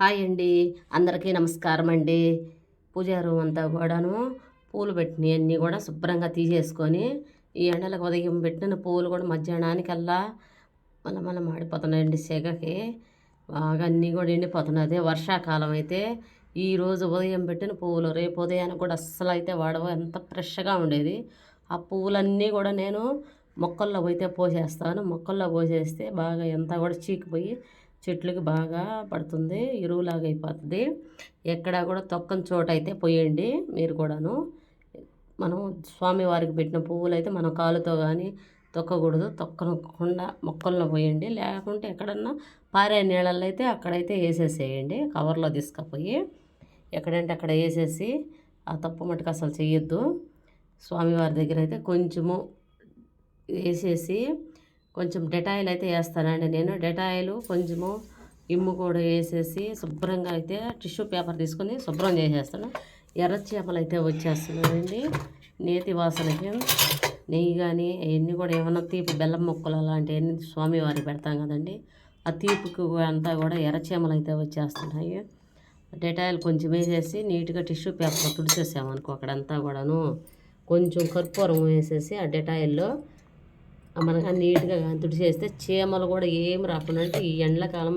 Hi అండి. అందరికీ నమస్కారం అండి. పూజారు అంతా కూడాను పూలు పెట్టినవి అన్నీ కూడా శుభ్రంగా తీసేసుకొని ఈ ఎండలకు ఉదయం పెట్టిన పూలు కూడా మధ్యాహ్నానికల్లా మళ్ళీ మళ్ళీ మాడిపోతున్నాయండి సెగకి. బాగా అన్నీ కూడా ఎండిపోతున్నాయి. అదే వర్షాకాలం అయితే ఈరోజు ఉదయం పెట్టిన పువ్వులు రేపు ఉదయానికి కూడా అస్సలు అయితే వాడవు. ఎంత ఫ్రెష్గా ఉండేది. ఆ పువ్వులన్నీ కూడా నేను మొక్కల్లో పోయితే పోసేస్తాను. మొక్కల్లో పోసేస్తే బాగా ఎంత కూడా చీకిపోయి చెట్లకి బాగా పడుతుంది ఎరువులాగా అయిపోతుంది. ఎక్కడా కూడా తొక్కని చోట అయితే పోయండి మీరు కూడాను. మనం స్వామివారికి పెట్టిన పువ్వులు అయితే మనం కాలుతో కానీ తొక్కకూడదు తొక్కకుండా మొక్కల్లో పోయండి. లేకుంటే ఎక్కడన్నా పారే నీళ్ళల్లో అయితే అక్కడైతే వేసేసేయండి కవర్లో తీసుకుపోయి ఎక్కడంటే అక్కడ వేసేసి ఆ తప్పు మటుకు అసలు చేయొద్దు స్వామివారి దగ్గర అయితే కొంచెము వేసేసి కొంచెం డెటాయిల్ అయితే వేస్తానండి నేను. డెటాయిల్ కొంచెము ఇమ్ము కూడా వేసేసి శుభ్రంగా అయితే టిష్యూ పేపర్ తీసుకొని శుభ్రం చేసేస్తాను. ఎర్ర చేపలు అయితే వచ్చేస్తున్నాయండి. నేతి వాసనకి నెయ్యి కానీ అవన్నీ కూడా ఏమైనా తీపి బెల్లం ముక్కలు అలాంటివన్నీ స్వామివారికి పెడతాం కదండి. ఆ తీపికి అంతా కూడా ఎర్రచీమలు అయితే వచ్చేస్తున్నాయి. డెటాయిల్ కొంచెం వేసేసి నీట్గా టిష్యూ పేపర్ తుడిచేసామనుకో అక్కడంతా కూడాను. కొంచెం కర్పూరం వేసేసి ఆ డెటాయిల్లో మనగా నీట్గా కానీ తుడిచేస్తే చీమలు కూడా ఏం రాకుండా అంటే ఈ ఎండాకాలం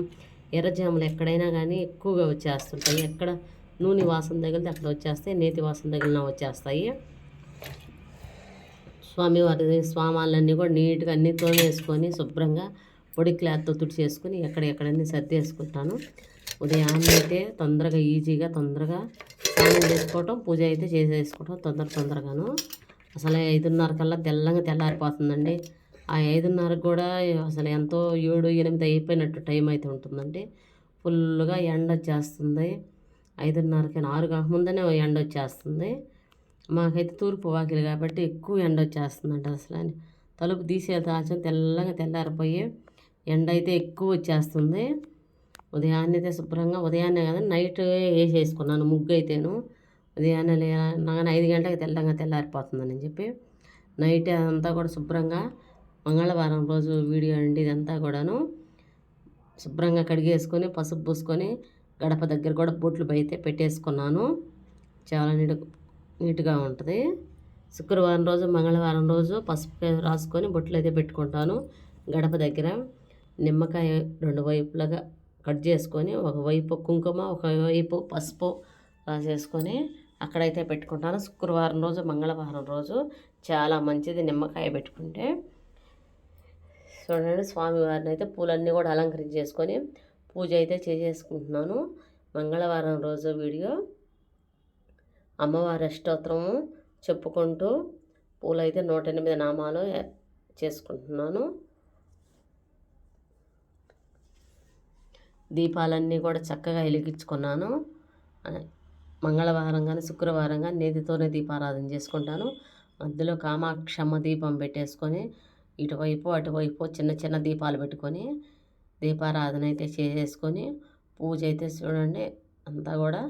ఎర్రజాములు ఎక్కడైనా కానీ ఎక్కువగా వచ్చేస్తుంటాయి. ఎక్కడ నూనె వాసన తగిలితే అక్కడ వచ్చేస్తాయి నేతి వాసన తగిలిన వచ్చేస్తాయి. స్వామివారి స్వామాలన్నీ కూడా నీట్గా అన్నీ తోమేసుకొని శుభ్రంగా పొడి క్లాత్తో తుడిచేసుకొని ఎక్కడెక్కడన్నీ సర్దేసుకుంటాను ఉదయాన్నే అయితే తొందరగా ఈజీగా తొందరగా స్నానం చేసుకోవటం పూజ అయితే చేసేసుకోవటం తొందర తొందరగాను. అసలు ఐదున్నర కల్లా తెల్లంగా తెల్లారిపోతుందండి. ఆ ఐదున్నరకు కూడా అసలు ఎంతో ఏడు ఎనిమిది అయిపోయినట్టు టైం అయితే ఉంటుందండి. ఫుల్గా ఎండ వచ్చేస్తుంది. ఐదున్నరకి ఆరు కాకముందనే ఎండ వచ్చేస్తుంది. మాకైతే తూర్పు వాకిలి కాబట్టి ఎక్కువ ఎండ వచ్చేస్తుందండి అసలు. అని తలుపు తీసే దాచం తెల్లగా తెల్లారిపోయి ఎండ అయితే ఎక్కువ వచ్చేస్తుంది. ఉదయాన్నే అయితే శుభ్రంగా ఉదయాన్నే కదా నైట్ వేసేసుకున్నాను ముగ్గు అయితేను. ఉదయాన్నే లేనగానే ఐదు గంటలకు తెల్లంగా తెల్లారిపోతుందని చెప్పి నైట్ అంతా కూడా శుభ్రంగా మంగళవారం రోజు వీడియో అండి ఇదంతా కూడాను. శుభ్రంగా కడిగేసుకొని పసుపు పూసుకొని గడప దగ్గర కూడా బొట్లు అయితే పెట్టేసుకున్నాను. చాలా నీట్ నీట్గా ఉంటుంది. శుక్రవారం రోజు మంగళవారం రోజు పసుపు రాసుకొని బొట్లు అయితే పెట్టుకుంటాను. గడప దగ్గర నిమ్మకాయ రెండు వైపులుగా కట్ చేసుకొని ఒకవైపు కుంకుమ ఒకవైపు పసుపు రాసేసుకొని అక్కడైతే పెట్టుకుంటాను. శుక్రవారం రోజు మంగళవారం రోజు చాలా మంచిది నిమ్మకాయ పెట్టుకుంటే. చూడండి స్వామివారిని అయితే పూలన్నీ కూడా అలంకరించేసుకొని పూజ అయితే చేసేసుకుంటున్నాను. మంగళవారం రోజు వీడియో. అమ్మవారి అష్టోత్తరము చెప్పుకుంటూ పూలైతే నూట ఎనిమిది నామాలు చేసుకుంటున్నాను. దీపాలన్నీ కూడా చక్కగా వెలిగించుకున్నాను. మంగళవారం కానీ శుక్రవారం కానీ నేతితోనే దీపారాధన చేసుకుంటాను. మధ్యలో కామాక్షమ్మ దీపం పెట్టేసుకొని ఇటువైపు అటువైపు చిన్న చిన్న దీపాలు పెట్టుకొని దీపారాధన అయితే చేసేసుకొని పూజ అయితే చూడండి అంతా కూడా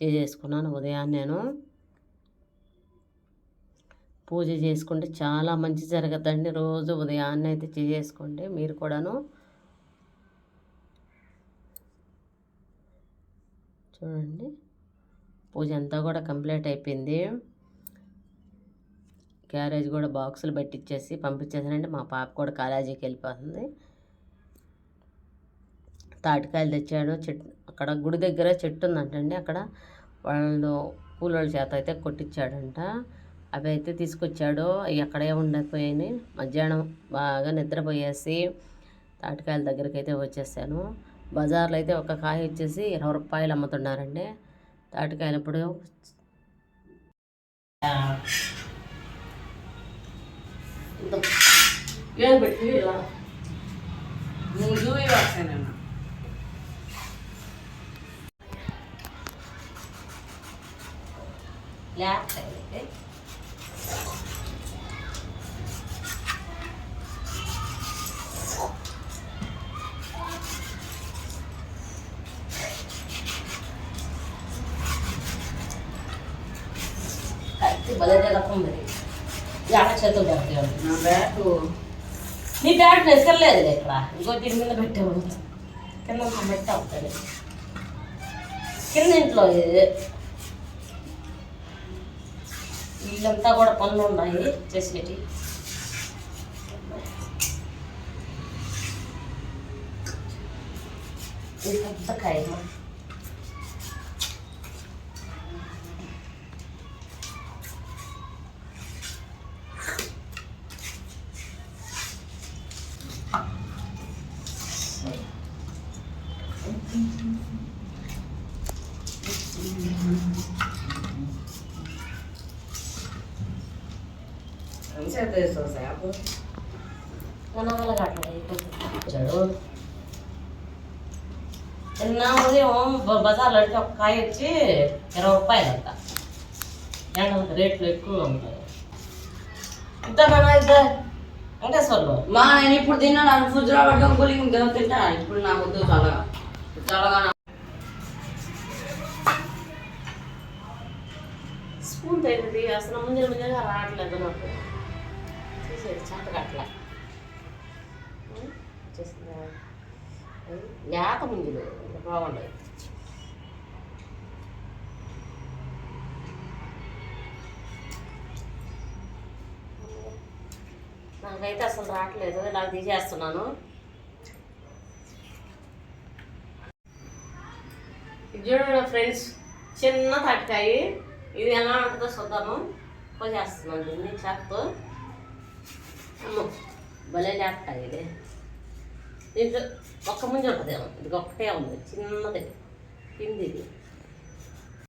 చేసేసుకున్నాను ఉదయాన్నే. నేను పూజ చేసుకుంటే చాలా మంచి జరగద్దండి రోజు ఉదయాన్నే అయితే చేసేసుకోండి మీరు కూడాను. చూడండి పూజ అంతా కూడా కంప్లీట్ అయిపోయింది. క్యారేజ్ కూడా బాక్సులు పెట్టించేసి పంపించేసానంటే మా పాప కూడా కాలేజీకి వెళ్ళిపోతుంది. తాటికాయలు తెచ్చాడు. చెట్టు అక్కడ గుడి దగ్గర చెట్టు ఉందంటండి. అక్కడ వాళ్ళు కూలోళ్ళ చేత అయితే కొట్టించాడంట అవి అయితే తీసుకొచ్చాడు. ఎక్కడే ఉండకపోయాయి మధ్యాహ్నం బాగా నిద్రపోయేసి తాటికాయల దగ్గరికి అయితే వచ్చేసాను. బజార్లో అయితే ఒక కాయ వచ్చేసి ఇరవై రూపాయలు అమ్ముతున్నారండి. తాటికాయలు ఇప్పుడు ఏం పెట్టి ఇలా నువ్వు చూవి వస్తానన్నా లేకపోతే కత్తి యాడ చేతులు నా బ్యాగ్ నీ బ్యాట్ ఎక్కర్లేదు ఇక్కడ. ఇంకో దీని మీద పెట్టావు. కింద పెట్టా అవుతుంది కింద ఇంట్లో ఇది. వీళ్ళంతా కూడా పనులు ఉన్నాయి చేసేటి ఇది పెద్ద కాయ ఎంతసేపు చేస్తావు సేపు కొనాలి అట్లా వచ్చాడు నిన్న ఉదయం బజార్లో అడిగితే ఒక కాయ వచ్చి ఇరవై రూపాయలు అంట ఎండ రేట్లు ఎక్కువ ఉంటాయి ఇద్దరు ఇద్దరు వెంకటేశ్వర్లు మా నేను ఇప్పుడు తిన్నాను నాకు ఫ్రిడ్జ్లో కూలింగ్ తింటా ఇప్పుడు నాకు వద్దు చాలా చాలా స్పూన్ తగినది అసలు ముంజల ముంజలుగా రావట్లేదు నాకు. చూసేది చాటగా అట్లా వచ్చేసిందా? లేత ముంజలు బాగుండదు. నాకైతే అసలు రావట్లేదు. ఇలా తీసేస్తున్నాను. ఇది చూడండి ఫ్రెండ్స్ చిన్న తాటికాయి. ఇది ఎలా ఉంటుందో చూద్దాము. పోసేస్తున్నాను దీన్ని చేపతో భలే లేపకాయ ఇది. దీంట్లో ఒక్క ముంజ ఉంటుందేమో ఇది ఒక్కటే ఉంది చిన్నది. కింది ఇది